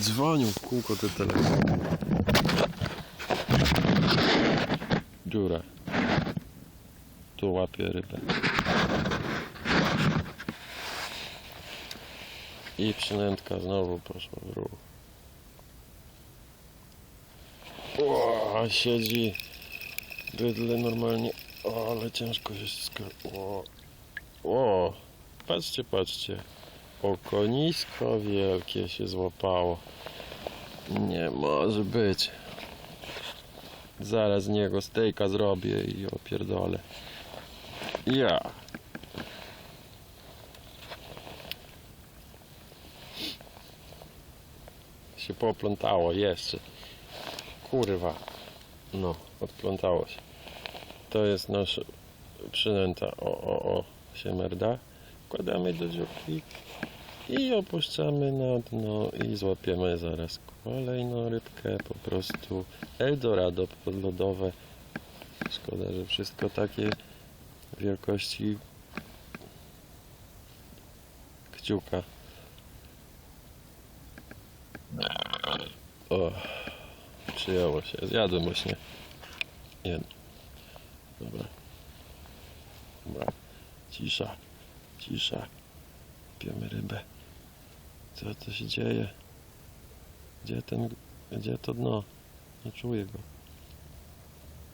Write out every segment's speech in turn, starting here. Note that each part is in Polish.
Dzwonił w kółko te telefony. Dziura. Tu łapie rybę. I przynętka znowu poszła w ruch. O, siedzi bydle normalnie. O, ale ciężko ściska. O, o, patrzcie, patrzcie. Okonisko wielkie się złapało. Nie może być. Zaraz z niego stejka zrobię i opierdolę. Ja. Się poplątało jeszcze. Kurwa. No, odplątało się. To jest nasza przynęta. O, o, o. Się merda. Wkładamy do dziurki i opuszczamy na dno i złapiemy zaraz kolejną rybkę. Po prostu Eldorado podlodowe. Szkoda, że wszystko takie wielkości kciuka. O, przyjęło się. Zjadłem właśnie jedno. Dobra. Dobra. Cisza. Cisza. Piemy rybę. Co to się dzieje? Gdzie ten, gdzie to dno? Nie czuję go.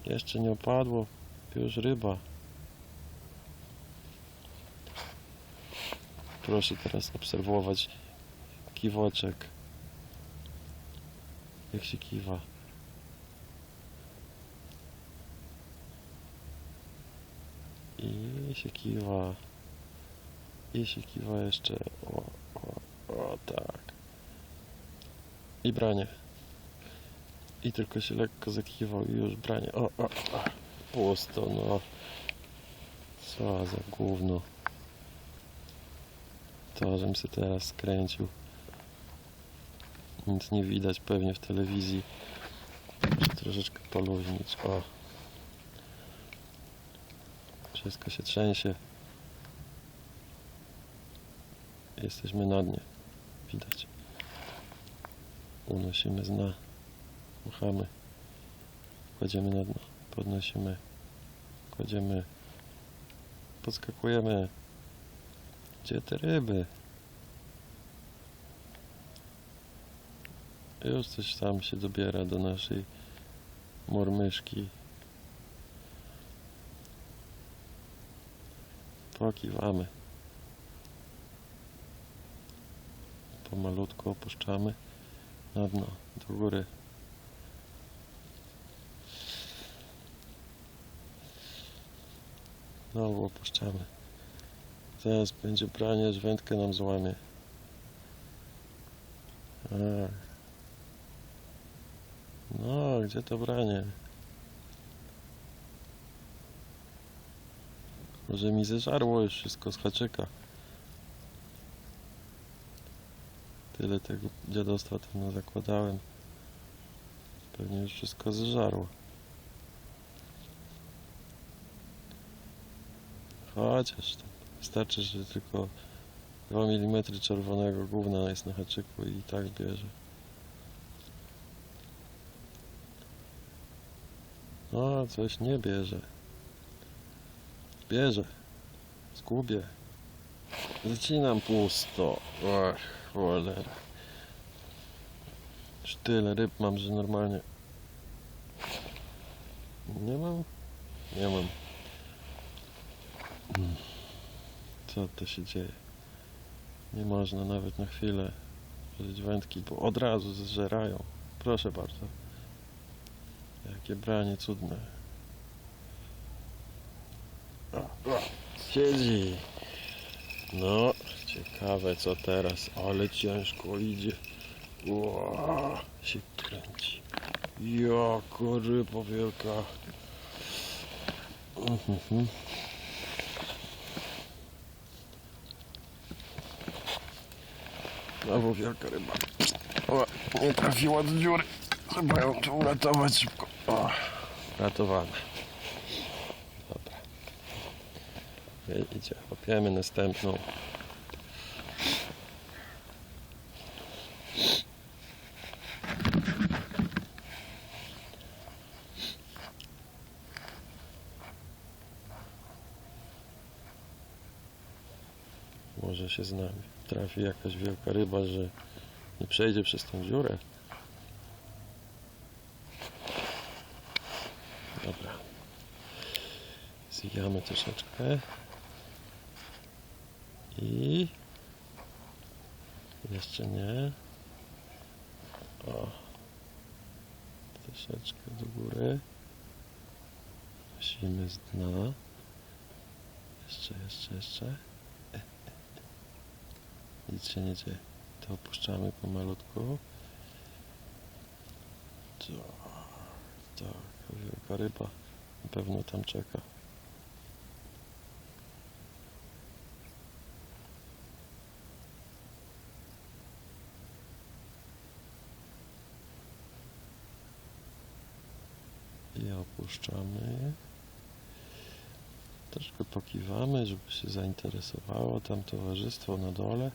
Jeszcze nie opadło. Już ryba. Proszę teraz obserwować kiwoczek. Jak się kiwa. I się kiwa. I się kiwa jeszcze. O, o, o tak. I branie. I tylko się lekko zakiwał i już branie. O, o, o. Pusto, no. Co za gówno. To, żem się teraz skręcił. Nic nie widać pewnie w telewizji. Troszeczkę poluźnić. O. Wszystko się trzęsie. Jesteśmy na dnie. Widać. Unosimy z dna. Kładziemy na dno. Podnosimy. Kładziemy. Podskakujemy. Gdzie te ryby? Już coś tam się dobiera do naszej mormyszki. Pokiwamy. Pomalutku opuszczamy na dno, do góry. Znowu opuszczamy. Zaraz będzie branie, aż wędkę nam złamie. A. No, gdzie to branie? Może mi zeżarło już wszystko z haczyka. Tyle tego dziadostwa tam zakładałem. Pewnie już wszystko zeżarło. Chociaż tam wystarczy, że tylko 2 mm czerwonego gówna jest na haczyku i tak bierze. No, coś nie bierze. Bierze. Zgubię. Zacinam pusto. Ach, cholera. Już tyle ryb mam, że normalnie... Nie mam? Nie mam. Mm. Co to się dzieje? Nie można nawet na chwilę użyć wędki, bo od razu zżerają. Proszę bardzo. Jakie branie cudne. Siedzi. No, ciekawe co teraz, ale ciężko idzie. Ło, się kręci. Jako ryba wielka. Znowu wielka ryba. O, nie trafiła do dziury. Trzeba ją tu uratować szybko. O, ratowane. Dobra. Idzie, łapiemy następną. Może się z nami trafi jakaś wielka ryba, że nie przejdzie przez tą dziurę. Dobra. Zwijamy troszeczkę. I jeszcze nie. O. Troszeczkę do góry. Musimy z dna. Jeszcze, jeszcze, jeszcze. Nic się nie dzieje. To opuszczamy pomalutku. Tak, wielka ryba na pewno tam czeka. I opuszczamy. Troszkę pokiwamy, żeby się zainteresowało tam towarzystwo na dole.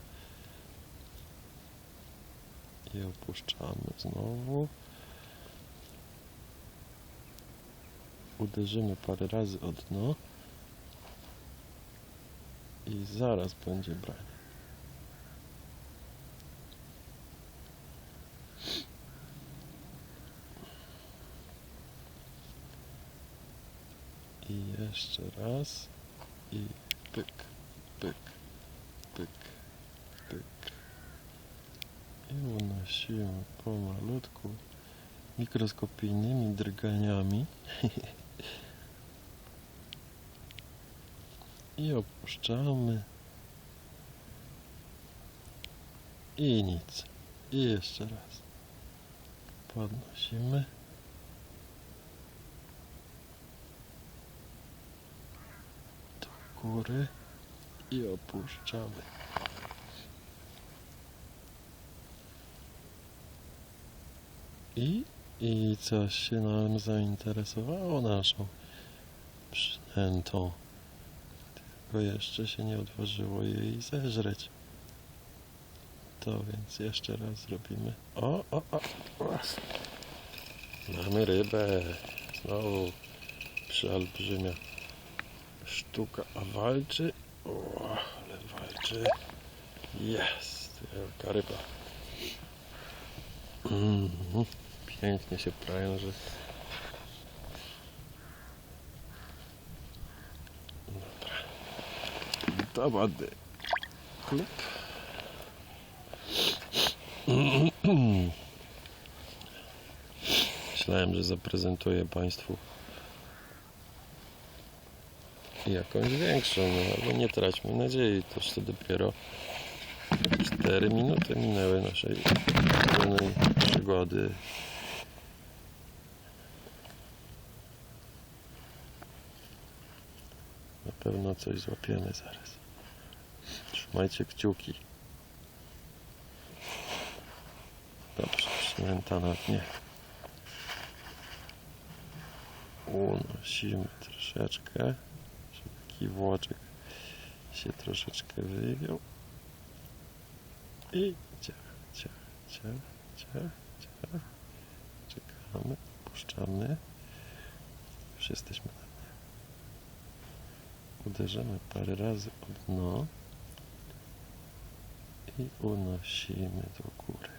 I opuszczamy znowu. Uderzymy parę razy o dno. I zaraz będzie branie. I jeszcze raz. I pyk, pyk, pyk. I unosimy pomalutku mikroskopijnymi drganiami. I opuszczamy. I nic. I jeszcze raz. Podnosimy. Do góry. I opuszczamy. I, I coś się nam zainteresowało naszą przynętą. Tylko jeszcze się nie odważyło jej zeżreć. To więc jeszcze raz zrobimy. O, o, o. Mamy rybę. Znowu przeolbrzymia sztuka. A walczy? O, ale walczy. Jest. Wielka ryba. Mhm. Pięknie się pręży. Dobra. Do wody. Klub. Myślałem, że zaprezentuję Państwu jakąś większą, no, ale nie traćmy nadziei, toż to dopiero 4 minuty minęły naszej przygody. Pewno coś złapiemy zaraz. Trzymajcie kciuki. Dobrze, przynęta na dnie. Unosimy troszeczkę, żeby taki włoczek się troszeczkę wywiał. I ciach, ciach, ciach, ciach, ciach. Czekamy, puszczamy. Już jesteśmy na dnie. Uderzymy parę razy o dno i unosimy do góry.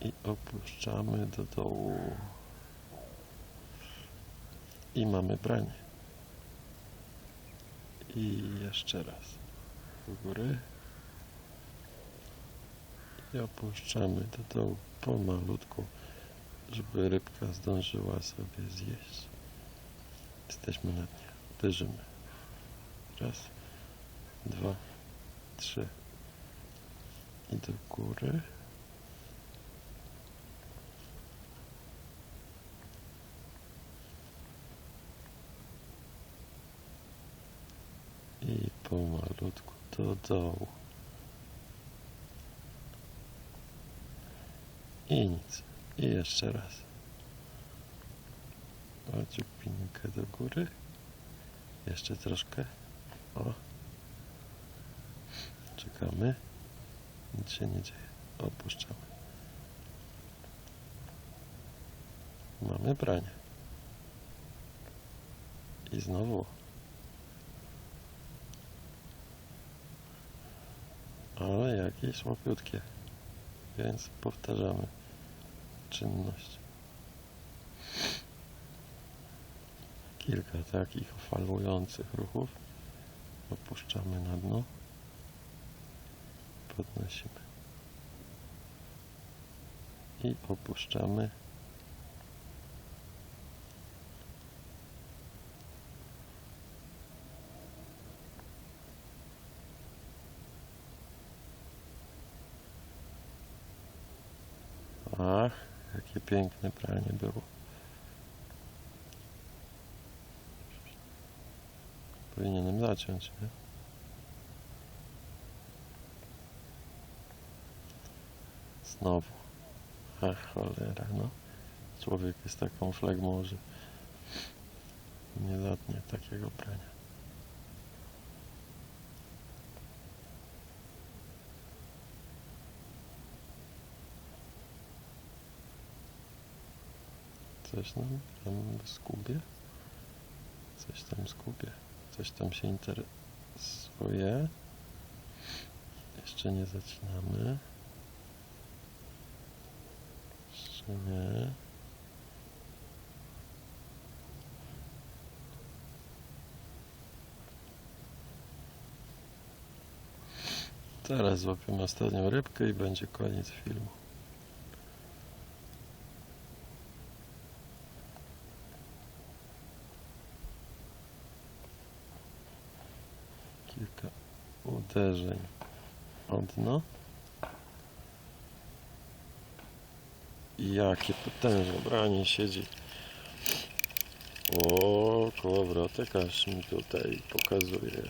I opuszczamy do dołu. I mamy branie. I jeszcze raz do góry. I opuszczamy do dołu pomalutku, żeby rybka zdążyła sobie zjeść. Jesteśmy na dnie. Uderzymy. Raz, dwa, trzy. I do góry. I pomalutku do dołu. I nic. I jeszcze raz. Ociąg do góry. Jeszcze troszkę. O. Czekamy. Nic się nie dzieje. Opuszczamy. Mamy branie. I znowu. Ale jakieś łapiutkie. Więc powtarzamy czynność. Kilka takich falujących ruchów. Opuszczamy na dno. Podnosimy. I opuszczamy. Ach, jakie piękne pranie było. Powinienem zaciąć, nie? Znowu. Ach, cholera, no. Człowiek jest taką flegmą, że nie zatnie takiego prania. Coś nam tam skubie. Coś tam skubie. Coś tam się interesuje. Jeszcze nie zaczynamy. Jeszcze nie. Teraz złapiemy ostatnią rybkę i będzie koniec filmu. Kilka uderzeń o dno. Jakie potężne branie siedzi. O, kołowrotek aż mi tutaj pokazuje.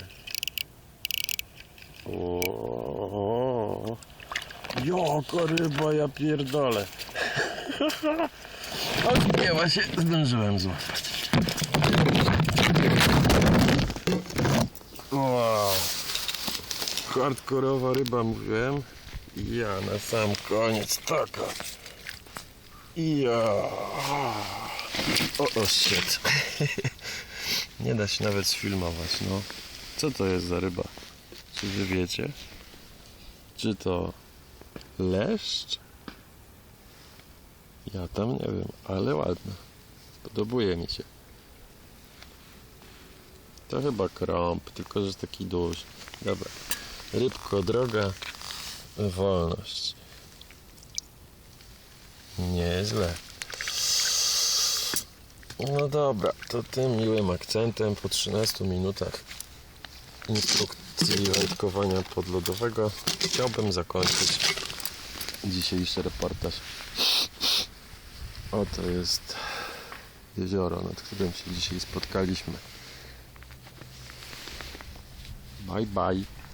O, jaka ryba, ja pierdolę. Odpiewa się, zdążyłem złapać. Hardkorowa ryba mówiłem. Ja na sam koniec taka. Ja. O, o shit. Nie da się nawet sfilmować, no. Co to jest za ryba? Czy wy wiecie? Czy to leszcz? Ja tam nie wiem, ale ładna. Podobuje mi się. To chyba krąb, tylko że taki duży. Dobra. Rybko, droga, wolność. Nieźle. No dobra, to tym miłym akcentem po 13 minutach instrukcji wędkowania podlodowego chciałbym zakończyć dzisiejszy reportaż. Oto jest jezioro, nad którym się dzisiaj spotkaliśmy. Bye bye.